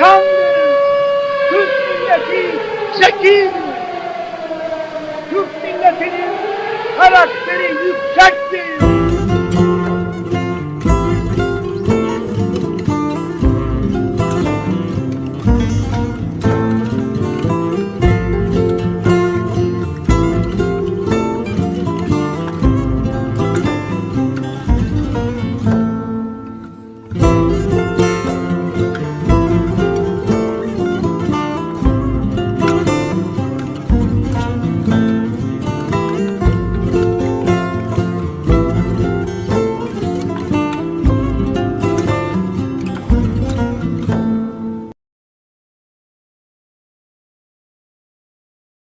çalışkandır. Türk milleti zekidir. Türk milletinin karakteri yüksektir.